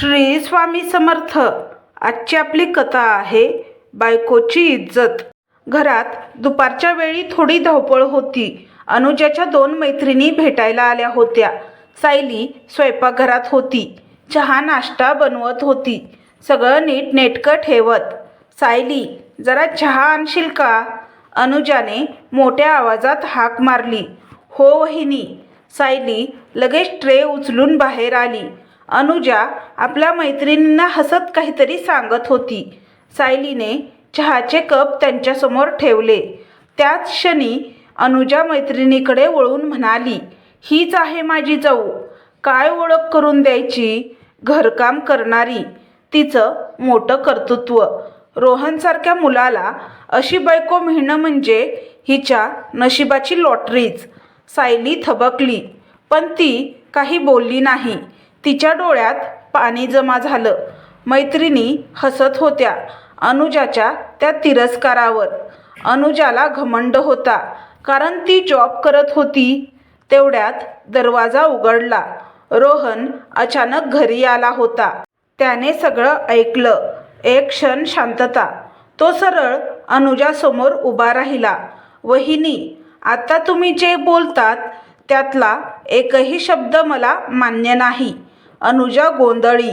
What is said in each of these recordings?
श्री स्वामी समर्थ. आजची आपली कथा आहे बायकोची इज्जत. घरात दुपारच्या वेळी थोडी धावपळ होती. अनुजाच्या दोन मैत्रिणी भेटायला आल्या होत्या. सायली स्वयंपाकघरात होती. चहा नाश्ता बनवत होती. सगळं नीट नेटकं ठेवत. सायली जरा चहा आणशील का? अनुजाने मोठ्या आवाजात हाक मारली. हो वहिनी. सायली लगेच ट्रे उचलून बाहेर आली. अनुजा आपल्या मैत्रिणींना हसत काहीतरी सांगत होती. सायलीने चहाचे कप त्यांच्यासमोर ठेवले. त्याच क्षणी अनुजा मैत्रिणीकडे वळून म्हणाली हीच आहे माझी जाऊ. काय ओळख करून द्यायची? घरकाम करणारी. तिचं मोठं कर्तृत्व. रोहनसारख्या मुलाला अशी बायको मिळणं म्हणजे हिच्या नशिबाची लॉटरीच. सायली थबकली पण ती काही बोलली नाही. तिच्या डोळ्यात पाणी जमा झालं. मैत्रिणी हसत होत्या. अनुजाच्या त्या तिरस्कारावर. अनुजाला घमंड होता. कारण ती जॉब करत होती तेवढ्यात दरवाजा उघडला. रोहन अचानक घरी आला होता. त्याने सगळं ऐकलं. एक क्षण शांतता. तो सरळ अनुजासमोर उभा राहिला. वहिनी आता तुम्ही जे बोलतात त्यातला एकही शब्द मला मान्य नाही. अनुजा गोंधळी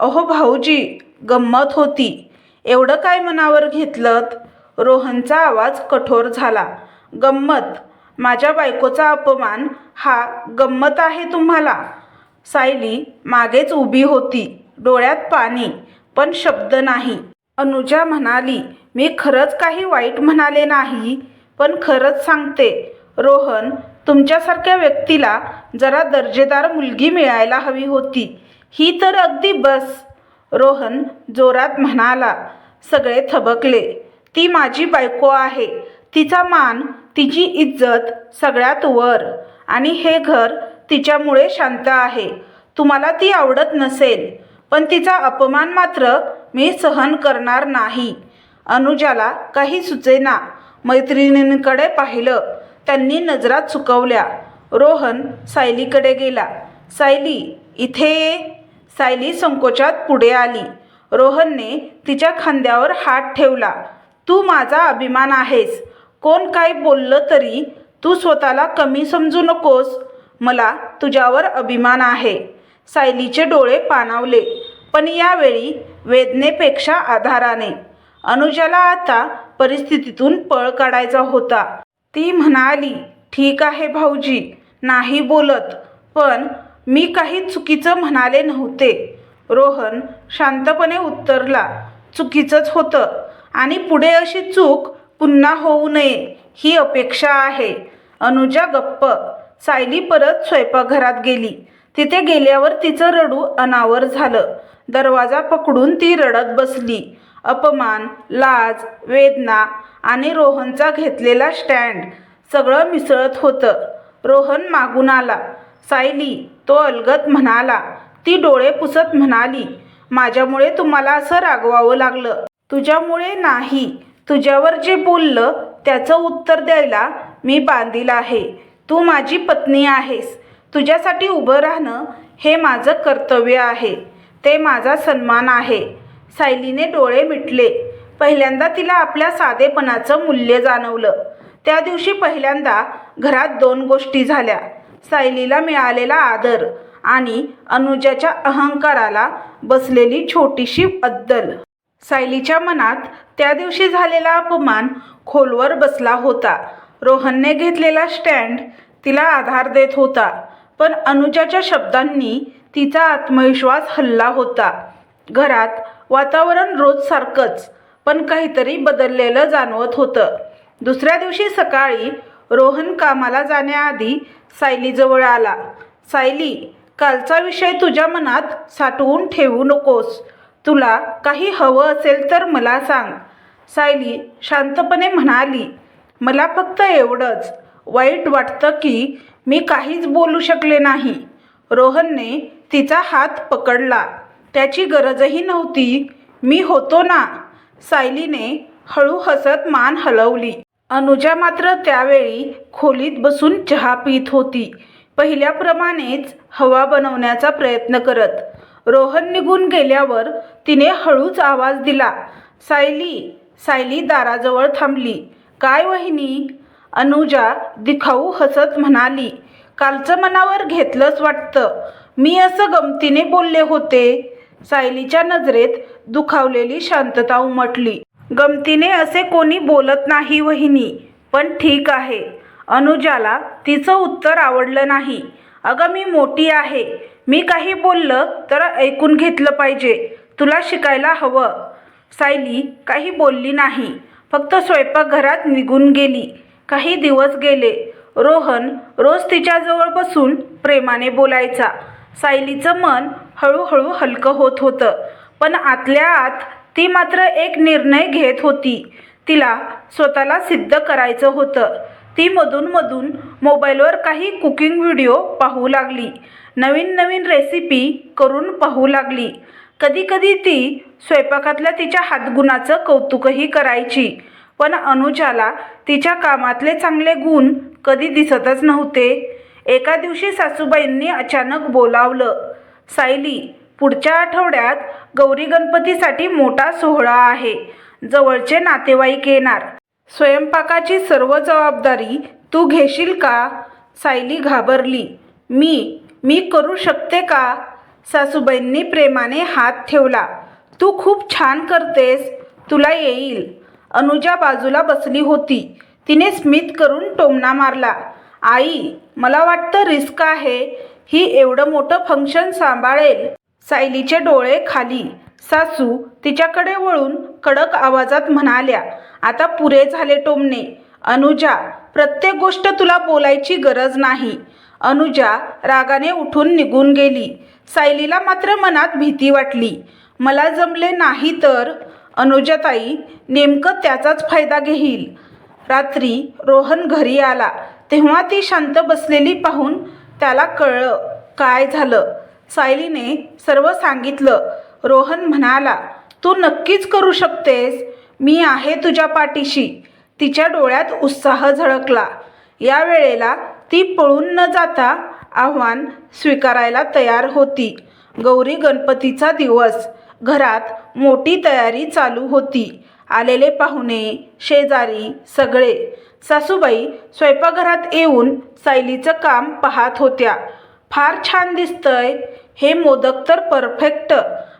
अहो भाऊजी गंमत होती. एवढं काय मनावर घेतलं रोहनचा आवाज कठोर झाला. गंमत? माझ्या बायकोचा अपमान? हा गंमत आहे तुम्हाला. सायली मागेच उभी होती डोळ्यात पाणी पण शब्द नाही. अनुजा म्हणाली मी खरंच काही वाईट म्हणाले नाही पण खरंच सांगते. रोहन तुमच्यासारख्या व्यक्तीला जरा दर्जेदार मुलगी मिळायला हवी होती. ही तर अगदी बस. रोहन जोरात म्हणाला सगळे थबकले. ती माझी बायको आहे. तिचा मान तिची इज्जत सगळ्यात वर. आणि हे घर तिच्यामुळे शांत आहे. तुम्हाला ती आवडत नसेल पण तिचा अपमान मात्र मी सहन करणार नाही. अनुजाला काही सुचेना. मैत्रिणींकडे पाहिलं. त्यांनी नजरा चुकवल्या रोहन सायलीकडे गेला. सायली इथे ये. सायली संकोचात पुढे आली. रोहनने तिच्या खांद्यावर हात ठेवला. तू माझा अभिमान आहेस. कोण काय बोललं तरी तू स्वतःला कमी समजू नकोस. मला तुझ्यावर अभिमान आहे. सायलीचे डोळे पाणावले. पण यावेळी वेदनेपेक्षा आधाराने. अनुजाला आता परिस्थितीतून पळ काढायचा होता. ती म्हणाली ठीक आहे भाऊजी नाही बोलत. पण मी काही चुकीचं म्हणाले नव्हते. रोहन शांतपणे उत्तरला चुकीचंच होतं. आणि पुढे अशी चूक पुन्हा होऊ नये ही अपेक्षा आहे. अनुजा गप्प. सायली परत स्वयंपाकघरात गेली. तिथे गेल्यावर तिचं रडू अनावर झालं. दरवाजा पकडून ती रडत बसली. अपमान लाज वेदना आणि रोहनचा घेतलेला स्टँड. सगळं मिसळत होतं. रोहन मागून आला. सायली तो अलगत म्हणाला ती डोळे पुसत म्हणाली माझ्यामुळे तुम्हाला असं रागवावं लागलं. तुझ्यामुळे नाही. तुझ्यावर जे बोललं त्याचं उत्तर द्यायला मी बांधील आहे. तू माझी पत्नी आहेस. तुझ्यासाठी उभं राहणं हे माझं कर्तव्य आहे. ते माझा सन्मान आहे. सायलीने डोळे मिटले. पहिल्यांदा तिला आपल्या साधेपणाचं मूल्य जाणवलं. त्या दिवशी पहिल्यांदा घरात दोन गोष्टी झाल्या. सायलीला मिळालेला आदर आणि अनुजाच्या अहंकाराला बसलेली छोटीशी अद्दल. सायलीच्या मनात त्या दिवशी झालेला अपमान खोलवर बसला होता. रोहनने घेतलेला स्टँड तिला आधार देत होता पण अनुजाच्या शब्दांनी तिचा आत्मविश्वास हल्ला होता. घरात वातावरण रोज सारखंच पण काहीतरी बदललेलं जाणवत होतं. दुसऱ्या दिवशी सकाळी रोहन कामाला जाण्याआधी सायलीजवळ आला. सायली कालचा विषय तुझ्या मनात साठवून ठेवू नकोस. तुला काही हवं असेल तर मला सांग. सायली शांतपणे म्हणाली मला फक्त एवढंच. वाईट वाटतं की मी काहीच बोलू शकले नाही. रोहनने तिचा हात पकडला. त्याची गरजही नव्हती. मी होतो ना. सायलीने हळू हसत मान हलवली. अनुजा मात्र त्यावेळी खोलीत बसून चहा पीत होती. पहिल्याप्रमाणेच हवा बनवण्याचा प्रयत्न करत. रोहन निघून गेल्यावर तिने हळूच आवाज दिला सायली सायली दाराजवळ थांबली. काय वहिनी? अनुजा दिखाऊ हसत म्हणाली कालचं मनावर घेतलंच वाटतं. मी असं गमतीने बोलले होते. सायलीच्या नजरेत दुखावलेली शांतता उमटली. गमतीने असे कोणी बोलत नाही वहिनी पण ठीक आहे. अनुजाला तिचं उत्तर आवडलं नाही. अगं मी मोठी आहे. मी काही बोललं तर ऐकून घेतलं पाहिजे. तुला शिकायला हवं. सायली काही बोलली नाही. फक्त स्वयंपाकघरात निघून गेली. काही दिवस गेले. रोहन रोज तिच्याजवळ बसून प्रेमाने बोलायचा. सायलीचं मन हळूहळू हलकं होत होतं. पण आतल्या आत ती मात्र एक निर्णय घेत होती. तिला स्वतःला सिद्ध करायचं होतं. ती मधूनमधून मोबाईलवर काही कुकिंग व्हिडिओ पाहू लागली. नवीन नवीन रेसिपी करून पाहू लागली. कधीकधी ती स्वयंपाकातल्या तिच्या हातगुणाचं कौतुकही करायची. पण अनुजाला तिच्या कामातले चांगले गुण कधी दिसतच नव्हते. एका दिवशी सासूबाईंनी अचानक बोलावलं सायली पुढच्या आठवड्यात गौरी गणपतीसाठी मोठा सोहळा आहे. जवळचे नातेवाईक येणार. स्वयंपाकाची सर्व जबाबदारी तू घेशील का? सायली घाबरली. मी मी करू शकते का? सासूबाईंनी प्रेमाने हात ठेवला. तू खूप छान करतेस. तुला येईल. अनुजा बाजूला बसली होती. तिने स्मित करून टोमणा मारला. आई मला वाटतं रिस्क आहे. ही एवढं मोठं फंक्शन सांभाळेल. सायलीचे डोळे खाली. सासू तिच्याकडे वळून कडक आवाजात म्हणाल्या आता पुरे झाले टोमणे. अनुजा प्रत्येक गोष्ट तुला बोलायची गरज नाही. अनुजा रागाने उठून निघून गेली. सायलीला मात्र मनात भीती वाटली. मला जमले नाही तर. अनुजाताई नेमकं त्याचाच फायदा घेईल. रात्री रोहन घरी आला. तेव्हा ती शांत बसलेली पाहून त्याला कळलं काय झालं? सायलीने सर्व सांगितलं. रोहन म्हणाला तू नक्कीच करू शकतेस. मी आहे तुझ्या पाठीशी. तिच्या डोळ्यात उत्साह झळकला. या वेळेला ती पळून न जाता आव्हान स्वीकारायला तयार होती. गौरी गणपतीचा दिवस. घरात मोठी तयारी चालू होती. आलेले पाहुणे शेजारी सगळे. सासूबाई स्वयंपाकघरात येऊन सायलीचं काम पाहत होत्या. फार छान दिसतंय. हे मोदक तर परफेक्ट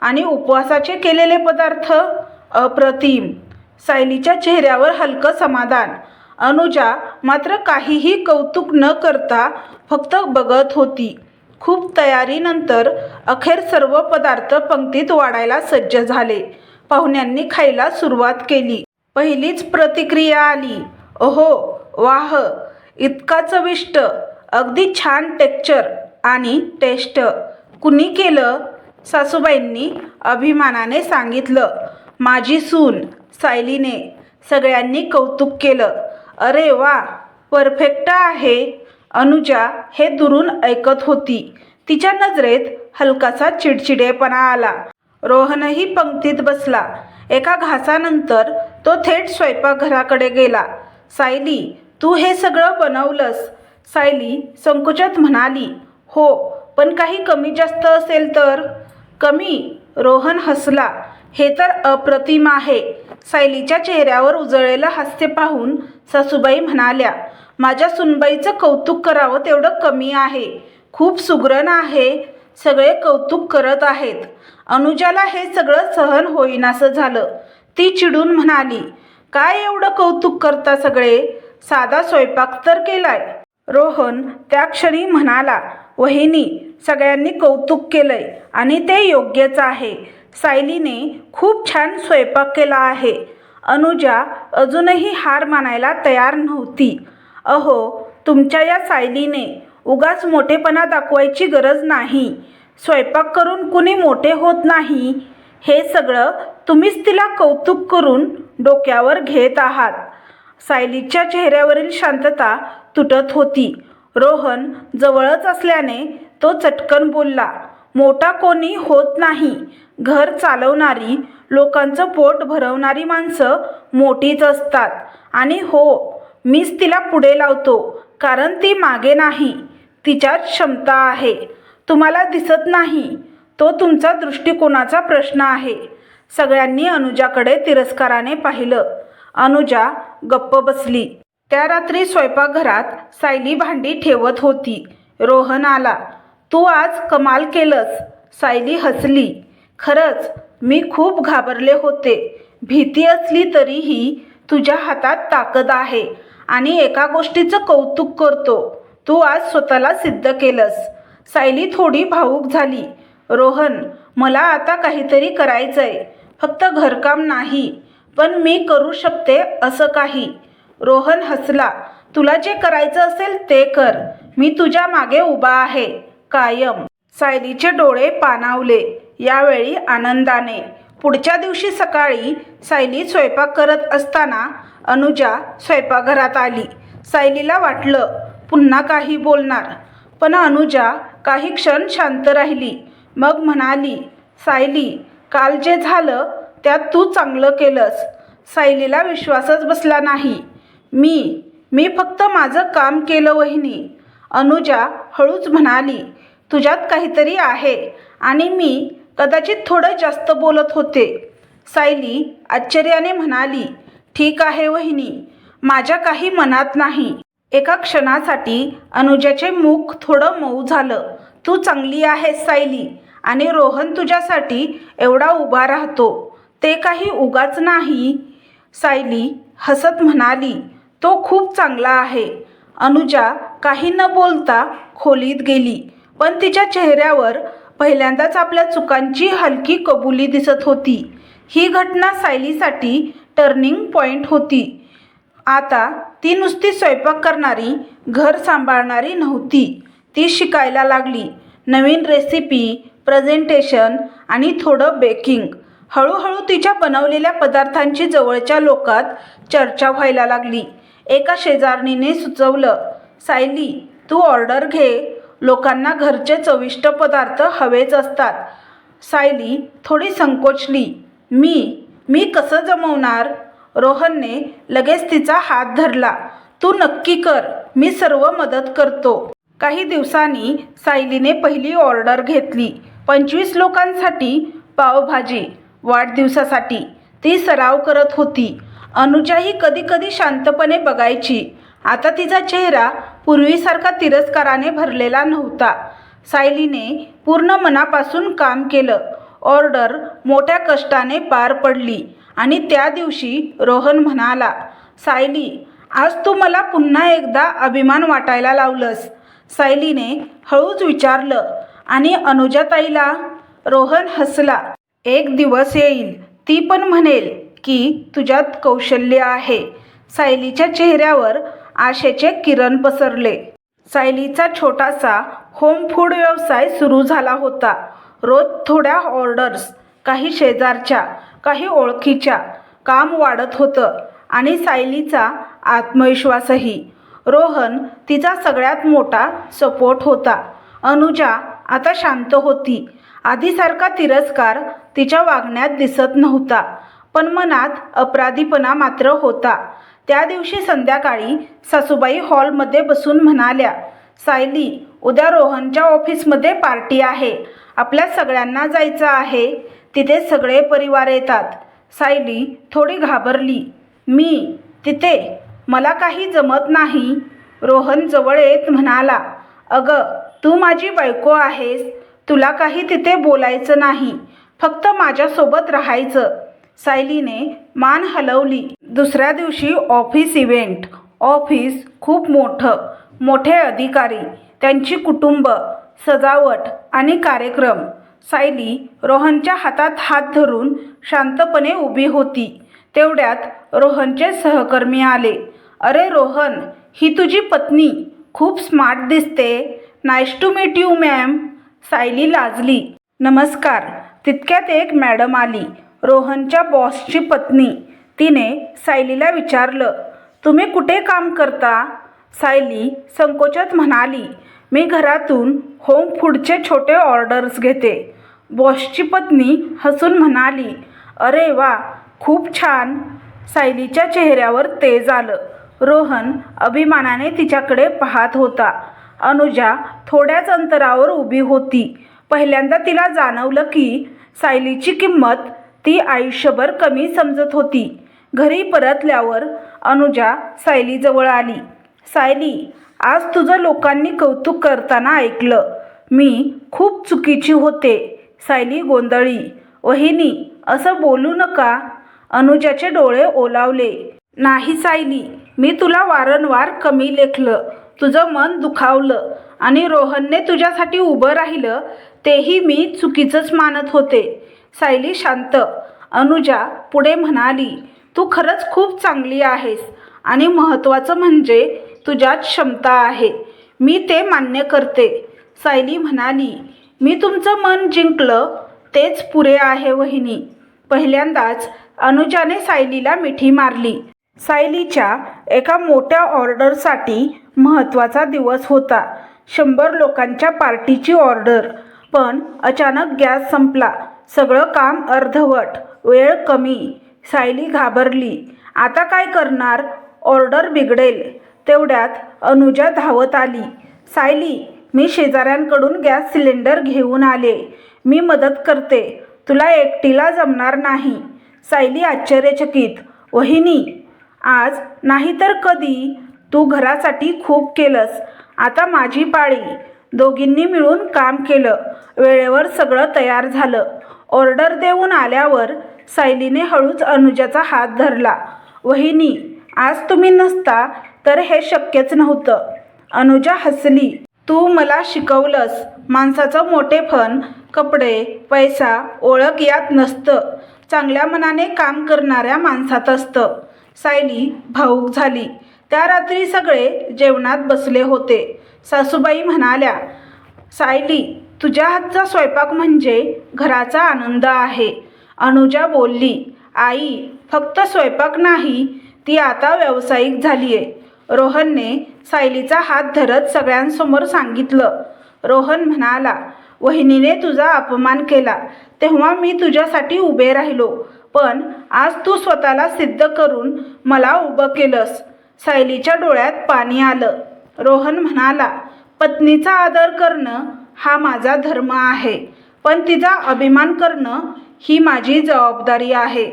आणि उपवासाचे केलेले पदार्थ अप्रतिम. सायलीच्या चेहऱ्यावर हलकं समाधान. अनुजा मात्र काहीही कौतुक न करता फक्त बघत होती. खूप तयारीनंतर अखेर सर्व पदार्थ पंक्तीत वाढायला सज्ज झाले. पाहुण्यांनी खायला सुरुवात केली. पहिलीच प्रतिक्रिया आली. ओहो वाह! इतका चविष्ट अगदी छान टेक्चर आणि टेस्ट. कुणी केलं? सासूबाईंनी अभिमानाने सांगितलं. माझी सून सायलीने सगळ्यांनी कौतुक केलं. अरे वा परफेक्ट आहे. अनुजा हे दुरून ऐकत होती. तिच्या नजरेत हलकासा चिडचिडेपणा आला. रोहनही पंक्तीत बसला. एका घासानंतर तो थेट स्वयंपाकघराकडे गेला. सायली तू हे सगळं बनवलंस. सायली संकुचत म्हणाली हो पण काही कमी जास्त असेल तर? कमी? रोहन हसला. हे तर अप्रतिम आहे. सायलीच्या चेहऱ्यावर उजळलेलं हास्य पाहून सासूबाई म्हणाल्या माझ्या सुनबाईचं कौतुक करावं तेवढं कमी आहे. खूप सुग्रण आहे. सगळे कौतुक करत आहेत. अनुजाला हे सगळं सहन होईनासं झालं. ती चिडून म्हणाली काय एवढं कौतुक करता सगळे? साधा स्वयंपाक तर केलाय. रोहन त्या क्षणी म्हणाला वहिनी सगळ्यांनी कौतुक केलं आहे आणि ते योग्यच आहे. सायलीने खूप छान स्वयंपाक केला आहे. अनुजा अजूनही हार मानायला तयार नव्हती. अहो तुमच्या या सायलीने उगाच मोठेपणा दाखवायची गरज नाही. स्वयंपाक करून कुणी मोठे होत नाही. हे सगळं तुम्हीच तिला कौतुक करून डोक्यावर घेत आहात. सायलीच्या चेहऱ्यावरील शांतता तुटत होती. रोहन जवळच असल्याने तो चटकन बोलला मोठा कोणी होत नाही. घर चालवणारी लोकांचं पोट भरवणारी माणसं मोठीच असतात. आणि हो मीच तिला पुढे लावतो कारण ती मागे नाही. तिच्यात क्षमता आहे. तुम्हाला दिसत नाही. तो तुमचा दृष्टिकोनाचा प्रश्न आहे. सगळ्यांनी अनुजाकडे तिरस्काराने पाहिलं. अनुजा गप्प बसली. त्या रात्री स्वयंपाकघरात सायली भांडी ठेवत होती. रोहन आला तू आज कमाल केलंस. सायली हसली खरंच मी खूप घाबरले होते. भीती असली तरीही तुझ्या हातात ताकद आहे आणि एका गोष्टीचं कौतुक करतो. तू आज स्वतःला सिद्ध केलंस. सायली थोडी भावूक झाली रोहन मला आता काहीतरी करायचंय. फक्त घरकाम नाही पण मी करू शकते असं काही. रोहन हसला. तुला जे करायचं असेल ते कर. मी तुझ्या मागे उभा आहे. कायम. सायलीचे डोळे पाणावले. यावेळी आनंदाने. पुढच्या दिवशी सकाळी सायली स्वयंपाक करत असताना अनुजा स्वयंपाकघरात आली. सायलीला वाटलं पुन्हा काही बोलणार. पण अनुजा काही क्षण शांत राहिली. मग म्हणाली सायली काल जे झालं त्यात तू चांगलं केलंस. सायलीला विश्वासच बसला नाही. मी मी फक्त माझं काम केलं वहिनी. अनुजा हळूच म्हणाली तुझ्यात काहीतरी आहे. आणि मी कदाचित थोडं जास्त बोलत होते. सायली आश्चर्याने म्हणाली ठीक आहे वहिनी माझ्या काही मनात नाही. एका क्षणासाठी अनुजाचे मुख थोडं मऊ झालं. तू चांगली आहेस सायली आणि रोहन तुझ्यासाठी एवढा उभा राहतो. ते काही उगाच नाही. सायली हसत म्हणाली तो खूप चांगला आहे. अनुजा काही न बोलता खोलीत गेली. पण तिच्या चेहऱ्यावर पहिल्यांदाच आपल्या चुकांची हलकी कबुली दिसत होती. ही घटना सायलीसाठी टर्निंग पॉईंट होती. आता ती नुसती स्वयंपाक करणारी घर सांभाळणारी नव्हती. ती शिकायला लागली. नवीन रेसिपी प्रेझेंटेशन आणि थोडं बेकिंग हळूहळू तिच्या बनवलेल्या पदार्थांची जवळच्या लोकात चर्चा व्हायला लागली. एका शेजारणीने सुचवलं सायली तू ऑर्डर घे. लोकांना घरचे चविष्ट पदार्थ हवेच असतात. सायली थोडी संकोचली. मी मी कसं जमवणार? रोहनने लगेच तिचा हात धरला. तू नक्की कर. मी सर्व मदत करतो. काही दिवसांनी सायलीने पहिली ऑर्डर घेतली. पंचवीस लोकांसाठी पावभाजी वाढदिवसासाठी. ती सराव करत होती. अनुजाही कधी कधी शांतपणे बघायची. आता तिचा चेहरा पूर्वीसारखा तिरस्काराने भरलेला नव्हता. सायलीने पूर्ण मनापासून काम केलं. ऑर्डर मोठ्या कष्टाने पार पडली आणि त्या दिवशी रोहन म्हणाला सायली आज तू मला पुन्हा एकदा अभिमान वाटायला लावलंस. सायलीने हळूच विचारलं आणि अनुजाताईला? रोहन हसला एक दिवस येईल. ती पण म्हणेल की तुझ्यात कौशल्य आहे. सायलीच्या चेहऱ्यावर आशेचे किरण पसरले. सायलीचा छोटासा होम फूड व्यवसाय सुरू झाला होता. रोज थोड्या ऑर्डर्स काही शेजारच्या काही ओळखीच्या काम वाढत होतं आणि सायलीचा आत्मविश्वासही. रोहन तिचा सगळ्यात मोठा सपोर्ट होता. अनुजा आता शांत होती. आधीसारखा तिरस्कार तिच्या वागण्यात दिसत नव्हता. पण मनात अपराधीपणा मात्र होता. त्या दिवशी संध्याकाळी सासूबाई हॉलमध्ये बसून म्हणाल्या सायली उद्या रोहनच्या ऑफिसमध्ये पार्टी आहे. आपल्या सगळ्यांना जायचं आहे. तिथे सगळे परिवार येतात. सायली थोडी घाबरली. मी तिथे मला काही जमत नाही. रोहन जवळ येत म्हणाला अगं तू माझी बायको आहेस. तुला काही तिथे बोलायचं नाही. फक्त माझ्यासोबत राहायचं. सायलीने मान हलवली. दुसऱ्या दिवशी ऑफिस इव्हेंट ऑफिस खूप मोठं मोठे अधिकारी त्यांची कुटुंब सजावट आणि कार्यक्रम. सायली रोहनच्या हातात हात धरून शांतपणे उभी होती. तेवढ्यात रोहनचे सहकर्मी आले. अरे रोहन ही तुझी पत्नी. खूप स्मार्ट दिसते. Nice to meet you ma'am Sayali लाजली. नमस्कार. तितक्यात एक मॅडम आली. रोहनच्या बॉसची पत्नी. तिने सायलीला विचारलं तुम्ही कुठे काम करता? सायली संकोचत म्हणाली मी घरातून होम फूडचे छोटे ऑर्डर्स घेते. बॉसची पत्नी हसून म्हणाली अरे वा खूप छान. सायलीच्या चेहऱ्यावर तेज आलं. रोहन अभिमानाने तिच्याकडे पाहत होता. अनुजा थोड्याच अंतरावर उभी होती. पहिल्यांदा तिला जाणवलं की सायलीची किंमत ती आयुष्यभर कमी समजत होती. घरी परतल्यावर अनुजा सायलीजवळ आली. सायली आज तुझं लोकांनी कौतुक करताना ऐकलं. मी खूप चुकीची होते सायली गोंधळी. वहिनी असं बोलू नका. अनुजाचे डोळे ओलावले. नाही सायली मी तुला वारंवार कमी लेखलं. तुझं मन दुखावलं आणि रोहनने तुझ्यासाठी उभं राहिलं तेही मी चुकीचंच मानत होते. सायली शांत. अनुजा पुढे म्हणाली तू खरंच खूप चांगली आहेस आणि महत्त्वाचं म्हणजे तुझ्यात क्षमता आहे. मी ते मान्य करते. सायली म्हणाली मी तुमचं मन जिंकलं तेच पुरे आहे वहिनी. पहिल्यांदाच अनुजाने सायलीला मिठी मारली. सायलीच्या एका मोठ्या ऑर्डरसाठी महत्त्वाचा दिवस होता. शंभर लोकांच्या पार्टीची ऑर्डर पण अचानक गॅस संपला. सगळं काम अर्धवट वेळ कमी. सायली घाबरली. आता काय करणार? ऑर्डर बिघडेल. तेवढ्यात अनुजा धावत आली. सायली मी शेजाऱ्यांकडून गॅस सिलेंडर घेऊन आले. मी मदत करते. तुला एकटीला जमणार नाही. सायली आश्चर्यचकित. वहिनी आज नाही तर कधी? तू घरासाठी खूप केलंस. आता माझी पाळी. दोघींनी मिळून काम केलं. वेळेवर सगळं तयार झालं. ऑर्डर देऊन आल्यावर सायलीने हळूच अनुजाचा हात धरला. वहिनी आज तुम्ही नसता तर हे शक्यच नव्हतं अनुजा हसली. तू मला शिकवलंस. माणसाचं मोठेपण कपडे पैसा ओळख यात नसतं. चांगल्या मनाने काम करणाऱ्या माणसात असतं. सायली भाऊक झाली. त्या रात्री सगळे जेवणात बसले होते. सासूबाई म्हणाल्या सायली तुझ्या हातचा स्वयंपाक म्हणजे घराचा आनंद आहे. अनुजा बोलली आई फक्त स्वयंपाक नाही ती आता व्यावसायिक झाली आहे रोहनने सायलीचा हात धरत सगळ्यांसमोर सांगितलं. रोहन म्हणाला वहिनीने तुझा अपमान केला तेव्हा मी तुझ्यासाठी उभे राहिलो पण आज तू स्वतःला सिद्ध करून मला उभं केलंस. सायलीच्या डोळ्यात पाणी आलं. रोहन म्हणाला पत्नीचा आदर करणं हा माझा धर्म आहे. पण तिचा अभिमान करणं ही माझी जबाबदारी आहे.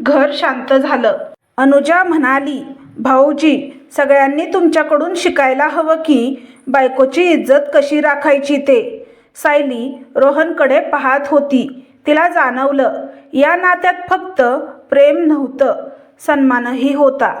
घर शांत झालं. अनुजा म्हणाली भाऊजी सगळ्यांनी तुमच्याकडून शिकायला हवं की बायकोची इज्जत कशी राखायची ते? सायली रोहनकडे पाहत होती. तिला जाणवलं या नात्यात फक्त प्रेम नव्हतं सन्मानही होता.